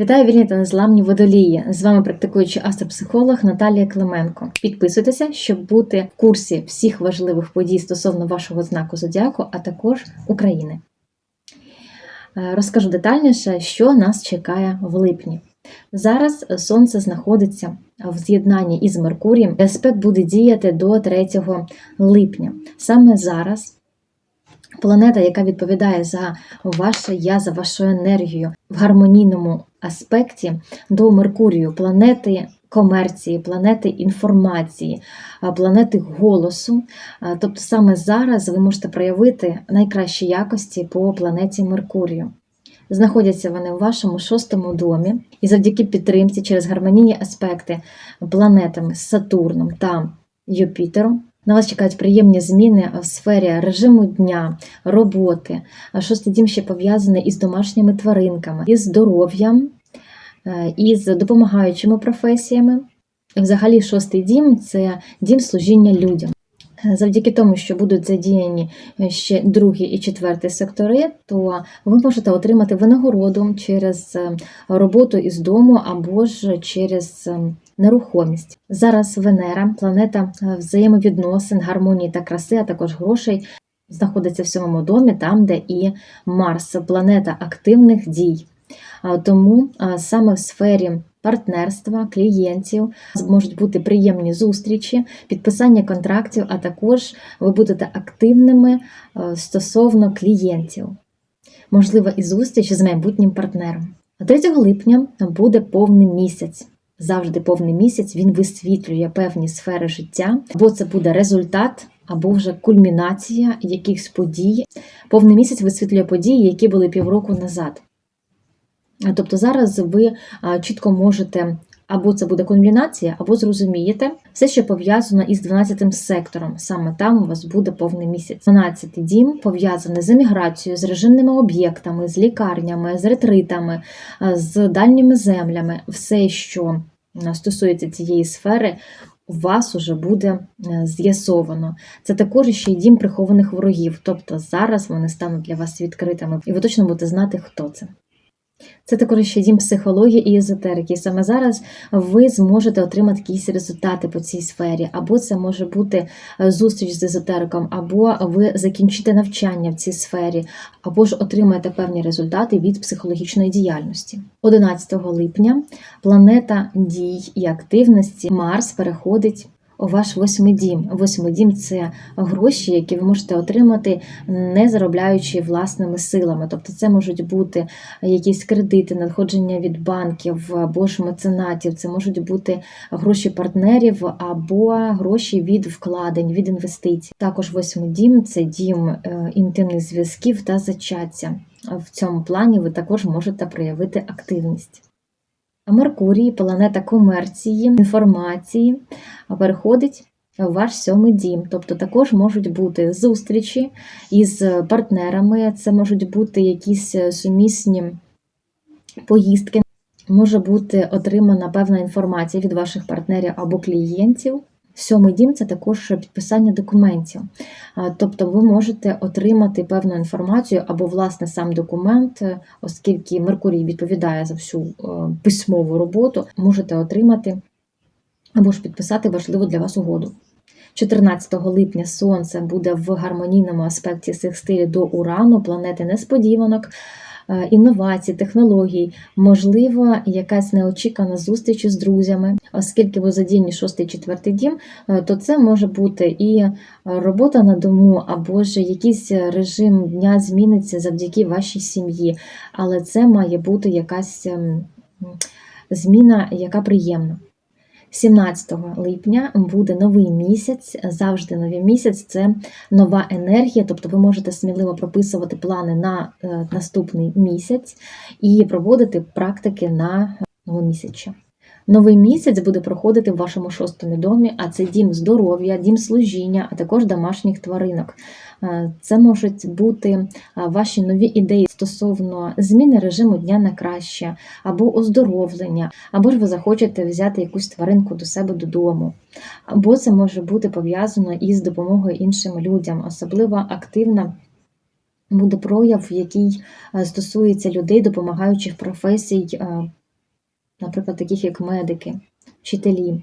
Вітаю вільні та незламні водолії. З вами практикуючий астропсихолог Наталія Клименко. Підписуйтеся, щоб бути в курсі всіх важливих подій стосовно вашого знаку зодіаку, а також України. Е, Розкажу детальніше, що нас чекає в липні. Зараз Сонце знаходиться в з'єднанні із Меркурієм. Аспект буде діяти до 3 липня. Саме зараз планета, яка відповідає за ваше я, за вашу енергію в гармонійному аспекті до Меркурію, планети комерції, планети інформації, планети голосу. Тобто саме зараз ви можете проявити найкращі якості по планеті Меркурію. Знаходяться вони у вашому шостому домі, і завдяки підтримці через гармонійні аспекти планетами Сатурном та Юпітером. На вас чекають приємні зміни в сфері режиму дня, роботи. Шостий дім ще пов'язаний із домашніми тваринками, із здоров'ям, е, із допомагаючими професіями. І Взагалі, шостий дім це дім служіння людям. Е, Завдяки тому, що будуть задіяні ще другий і четвертий сектори, то ви можете отримати винагороду через е, роботу із дому або ж через е, нерухомість. Зараз Венера, планета е, взаємовідносин, гармонії та краси, а також грошей, знаходиться в сьомому домі, там, де і Марс, планета активних дій. Тому саме в сфері партнерства, клієнтів можуть бути приємні зустрічі, підписання контрактів, а також ви будете активними е, стосовно клієнтів. Можливо, і зустріч з майбутнім партнером. 3 липня буде повний місяць. Завжди повний місяць він висвітлює певні сфери життя, або це буде результат, або вже кульмінація якихось подій. Повний місяць висвітлює події, які були півроку назад. Тобто зараз ви чітко можете, або це буде кульмінація, або зрозумієте все, що пов'язано із 12 сектором. Саме там у вас буде повний місяць. 12 дім пов'язаний з еміграцією, з режимними об'єктами, з лікарнями, з ретритами, з дальніми землями. Все, що стосується цієї сфери. У вас уже буде е, з'ясовано. Це також ще й дім прихованих ворогів. Тобто зараз вони стануть для вас відкритими, і ви точно будете знати, хто це. Це також ще дім психології і езотерики. І саме зараз ви зможете отримати якісь результати по цій сфері, або це може бути е, зустріч з езотериком, або ви закінчите навчання в цій сфері, або ж отримаєте певні результати від психологічної діяльності. 11 липня планета дій і активності Марс переходить ваш восьмий дім. Восьмий дім це гроші, які ви можете отримати, не заробляючи власними силами. Тобто, це можуть бути якісь кредити, надходження від банків або ж меценатів, це можуть бути гроші партнерів або гроші від вкладень, від інвестицій. Також восьмий дім це дім е, інтимних зв'язків та зачаття. В цьому плані ви також можете проявити активність. Меркурій, планета комерції, інформації, переходить в ваш сьомий дім. Тобто також можуть бути зустрічі із партнерами, це можуть бути якісь сумісні поїздки, може бути отримана певна інформація від ваших партнерів або клієнтів. Сьомий дім це також підписання документів. Тобто ви можете отримати певну інформацію або, власне, сам документ, е, оскільки Меркурій відповідає за всю е, письмову роботу, можете отримати або ж підписати важливу для вас угоду. 14 липня Сонце буде в гармонійному аспекті секстилі до Урану, планети несподіванок, інновацій, технологій, можливо, якась неочікана зустріч з друзями, оскільки ви задіяні 6-4 дім, е, то це може бути і робота на дому, або ж якийсь режим дня зміниться завдяки вашій сім'ї. Але це має бути якась ем, зміна, яка приємна. 17 липня буде новий місяць. Завжди новий місяць це нова енергія, тобто ви можете сміливо прописувати плани на е, наступний місяць і проводити практики на новомісяча. Новий місяць буде проходити в вашому шостому домі, а це дім здоров'я, дім служіння, а також домашніх тваринок. Е, Це можуть бути е, ваші нові ідеї стосовно зміни режиму дня на краще, або оздоровлення, або ж ви захочете взяти якусь тваринку до себе додому. Або це може бути пов'язано із допомогою іншим людям, особливо активна. Буде прояв, який е, стосується людей, допомагаючих професій наприклад, таких як медики, вчителі.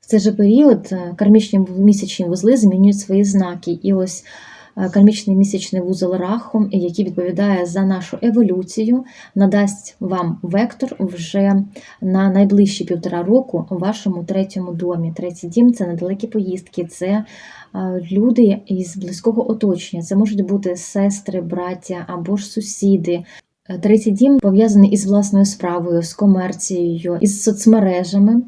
В цей же період е, кармічні місячні вузли змінюють свої знаки. І ось е, кармічний місячний вузол раху, який відповідає за нашу еволюцію, надасть вам вектор вже на найближчі півтора року у вашому третьому домі. Третій дім це недалекі поїздки, це е, люди із близького оточення. Це можуть бути сестри, браття або ж сусіди. Е, Третій дім пов'язаний із власною справою, з комерцією, із соцмережами.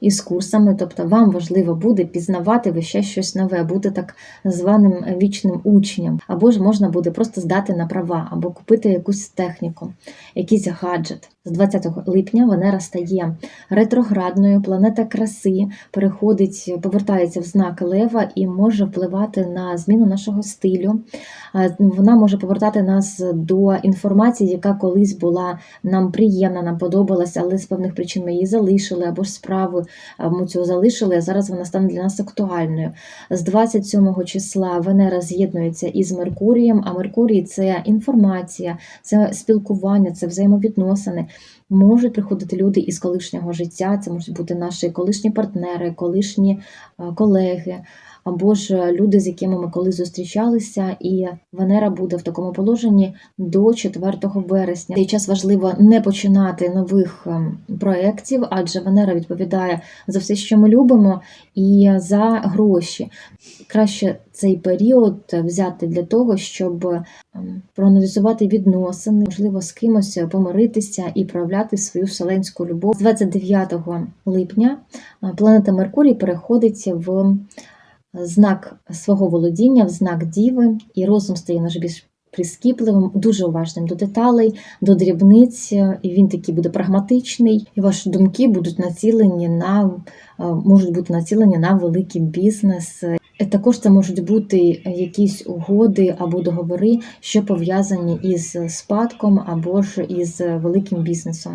Із курсами, тобто вам важливо буде пізнавати ви ще щось нове, бути так званим вічним учнем, або ж можна буде просто здати на права, або купити якусь техніку, якийсь гаджет. З 20 липня Венера стає ретроградною, планета краси переходить, повертається в знак Лева і може впливати на зміну нашого стилю. Вона може повертати нас до інформації, яка колись була нам приємна, нам подобалася, але з певних причин ми її залишили, або ж справу ми цього залишили, а зараз вона стане для нас актуальною. З 27 числа Венера з'єднується із Меркурієм, а Меркурій це інформація, це спілкування, це взаємовідносини. Можуть приходити люди із колишнього життя, це можуть бути наші колишні партнери, колишні колеги, або ж люди, з якими ми колись зустрічалися, і Венера буде в такому положенні до 4 вересня. Цей час важливо не починати нових ем, проєктів, адже Венера відповідає за все, що ми любимо, і за гроші. Краще цей період взяти для того, щоб ем, проаналізувати відносини, можливо, з кимось помиритися і проявляти свою вселенську любов. З 29 липня е, планета Меркурій переходить в знак свого володіння, в знак Діви, і розум стає наш більш прискіпливим, дуже уважним до деталей, до дрібниць, і він такий буде прагматичний, і ваші думки будуть націлені на е, можуть бути націлені на великий бізнес. Е, Також це можуть бути якісь угоди або договори, що пов'язані із спадком або ж із великим бізнесом.